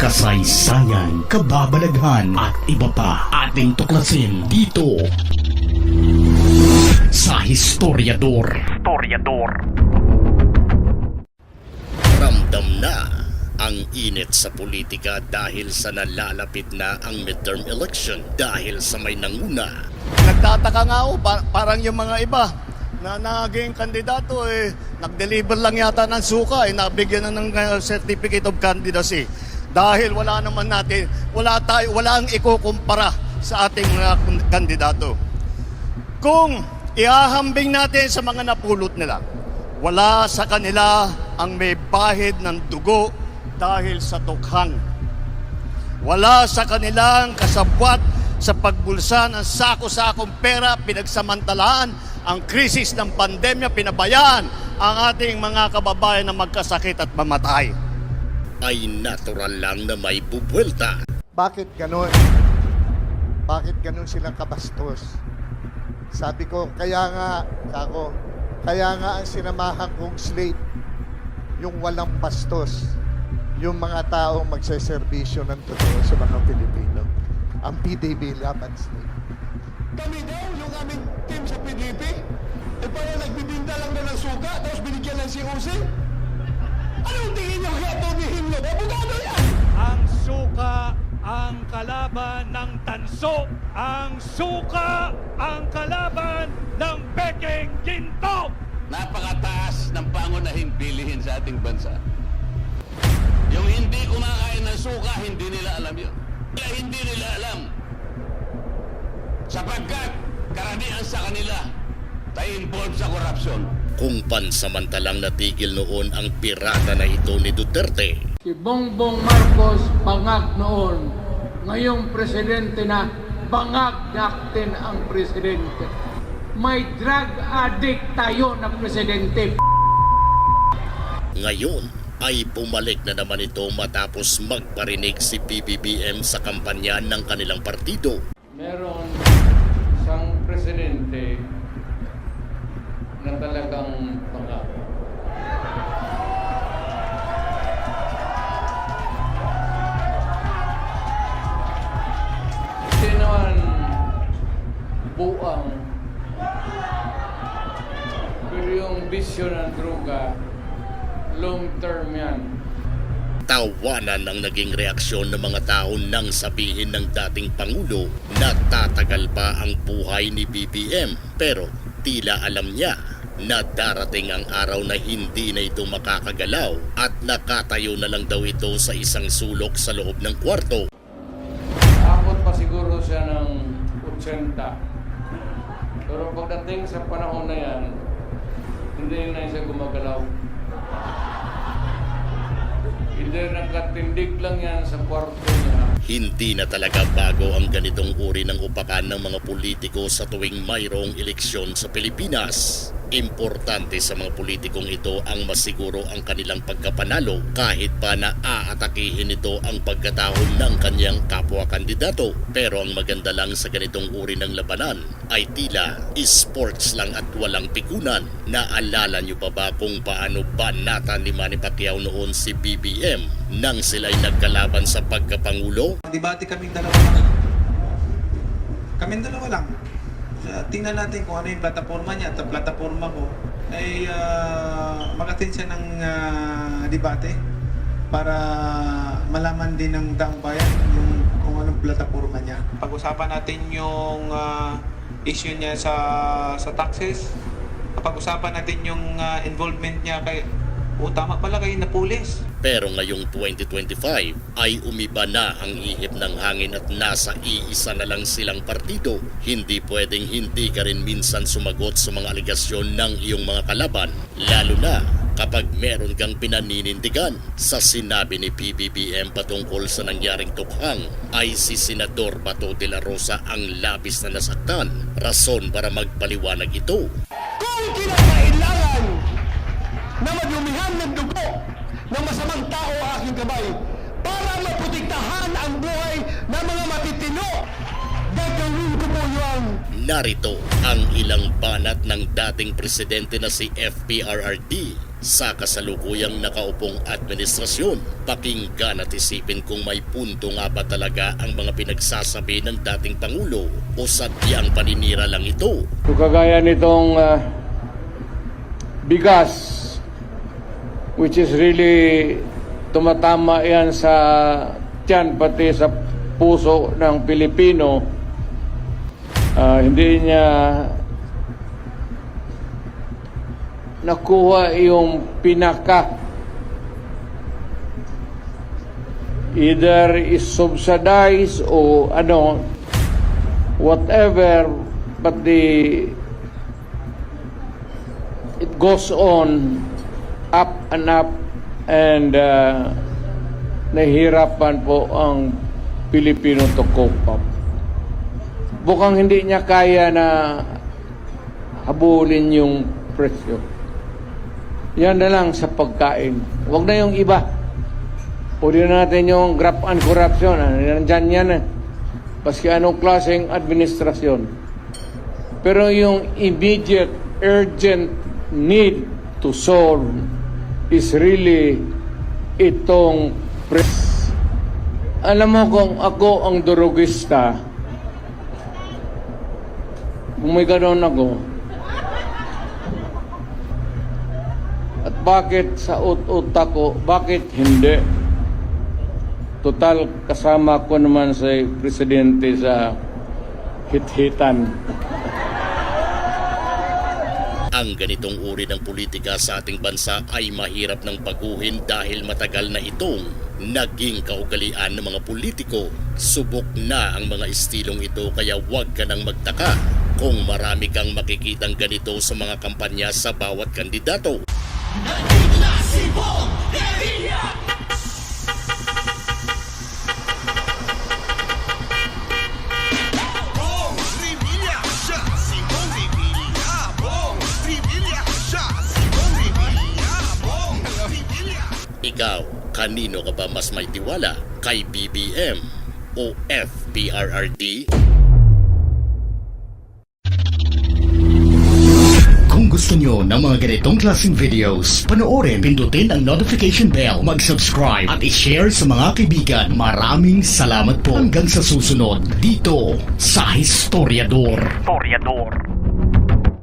kasaysayan, kababalaghan at iba pa ating tuklasin dito sa Historiador. Historiador. Ramdam na ang init sa politika dahil sa nalalapit na ang midterm election dahil sa may nanguna Nagtataka nga ako, pa- parang yung mga iba na naging kandidato eh, nag-deliver lang yata ng suka eh, nabigyan na ng uh, certificate of candidacy. Dahil wala naman natin, wala tayo, wala ang ikukumpara sa ating mga kun- kandidato. Kung ihahambing natin sa mga napulot nila, wala sa kanila ang may bahid ng dugo dahil sa tukhang. Wala sa kanilang kasabwat sa pagbulsa ng sako-sakong pera, pinagsamantalaan ang krisis ng pandemya, pinabayaan ang ating mga kababayan na magkasakit at mamatay. Ay natural lang na may bubwelta. Bakit ganon? Bakit ganon silang kabastos? Sabi ko, kaya nga, ako, kaya nga ang sinamahan kong slate, yung walang bastos, yung mga taong magseservisyo ng totoo sa mga Pilipino. Ang PDB Laban Slate. Kami daw, yung aming team sa PDP, eh parang nagbibinta lang na ng suka, tapos binigyan ng kaya Himlo? Abogado yan! Ang suka ang kalaban ng tanso. Ang suka ang kalaban ng peking ginto. napakataas ng pangunahing bilihin sa ating bansa. Yung hindi kumakain ng suka, hindi nila alam yun. Kaya hindi nila alam. Sapagkat karamihan sa kanila tayo involved sa korupsyon. Kung pansamantalang natigil noon ang pirata na ito ni Duterte, Si Bongbong Marcos bangag noon. Ngayong presidente na, bangag natin ang presidente. May drug addict tayo na presidente. ngayon ay bumalik na naman ito matapos magparinig si PBBM sa kampanya ng kanilang partido. Meron isang presidente na talagang bangag. Buang pero yung bisyo ng droga long term yan Tawanan ang naging reaksyon ng mga tao nang sabihin ng dating Pangulo na tatagal pa ang buhay ni BBM. Pero tila alam niya na darating ang araw na hindi na ito makakagalaw at nakatayo na lang daw ito sa isang sulok sa loob ng kwarto. Abot pa siguro siya ng 80. Pero pagdating sa panahon na yan, hindi na siya gumagalaw. Hindi nagkatindig lang yan sa kwarto niya. Hindi na talaga bago ang ganitong uri ng upakan ng mga politiko sa tuwing mayroong eleksyon sa Pilipinas. Importante sa mga politikong ito ang masiguro ang kanilang pagkapanalo kahit pa na aatakihin nito ang pagkatao ng kanyang kapwa-kandidato. Pero ang maganda lang sa ganitong uri ng labanan ay tila sports lang at walang pikunan. Naalala niyo pa ba kung paano banatan ni Manny Pacquiao noon si BBM nang sila'y nagkalaban sa pagkapangulo? Debate kaming dalawa lang. Kaming dalawa lang. Uh, tingnan natin kung ano yung plataforma niya at ang plataforma ko ay uh, mag-attend siya ng ah, debate para malaman din ng taong bayan yung kung anong plataforma niya. Pag-usapan natin yung ah, issue niya sa sa taxes. Pag-usapan natin yung ah, involvement niya kay o tama pala kay na pulis. Pero ngayong 2025 ay umiba na ang ihip ng hangin at nasa iisa na lang silang partido. Hindi pwedeng hindi ka rin minsan sumagot sa mga aligasyon ng iyong mga kalaban, lalo na kapag meron kang pinaninindigan. Sa sinabi ni PBBM patungkol sa nangyaring tukhang ay si Senador Bato de la Rosa ang labis na nasaktan. Rason para magpaliwanag ito. Kung kinakailangan na madumihan ng dugo ng masamang tao ang aking kamay para maprotektahan ang buhay ng mga matitino, gagawin ko po yun. Narito ang ilang banat ng dating presidente na si FPRRD sa kasalukuyang nakaupong administrasyon. Pakinggan at isipin kung may punto nga ba talaga ang mga pinagsasabi ng dating Pangulo o sadyang paninira lang ito. So kagaya nitong ah, bigas, which is really tumatama yan sa tiyan pati sa puso ng Pilipino, ah, hindi niya nakuha yung pinaka. Either is subsidized o ano whatever but the it goes on up and uh, nahihirapan po ang Pilipino to cope up. Bukang hindi niya kaya na habulin yung presyo. Yan na lang sa pagkain. Huwag na yung iba. Pwede na natin yung graft and corruption. Ah, Nandyan yan eh. Paski anong klaseng administrasyon. Pero yung immediate, urgent need to solve is really itong pres. Alam mo kung ako ang durugista, kung may ganoon ako, at bakit sa ut-uta ko, bakit hindi? Total, kasama ko naman sa presidente sa hit-hitan. Ang ganitong uri ng politika sa ating bansa ay mahirap ng baguhin dahil matagal na itong naging kaugalian ng mga politiko. Subok na ang mga estilong ito kaya huwag ka nang magtaka kung marami kang makikitang ganito sa mga kampanya sa bawat kandidato. Bong Ikaw, kanino ka ba mas may tiwala? Kay BBM o FPRRD? Kung gusto nyo ng mga ganitong klaseng videos, panoorin, pindutin ang notification bell, mag-subscribe at i-share sa mga kaibigan. Maraming salamat po hanggang sa susunod dito sa Historiador. Historiador.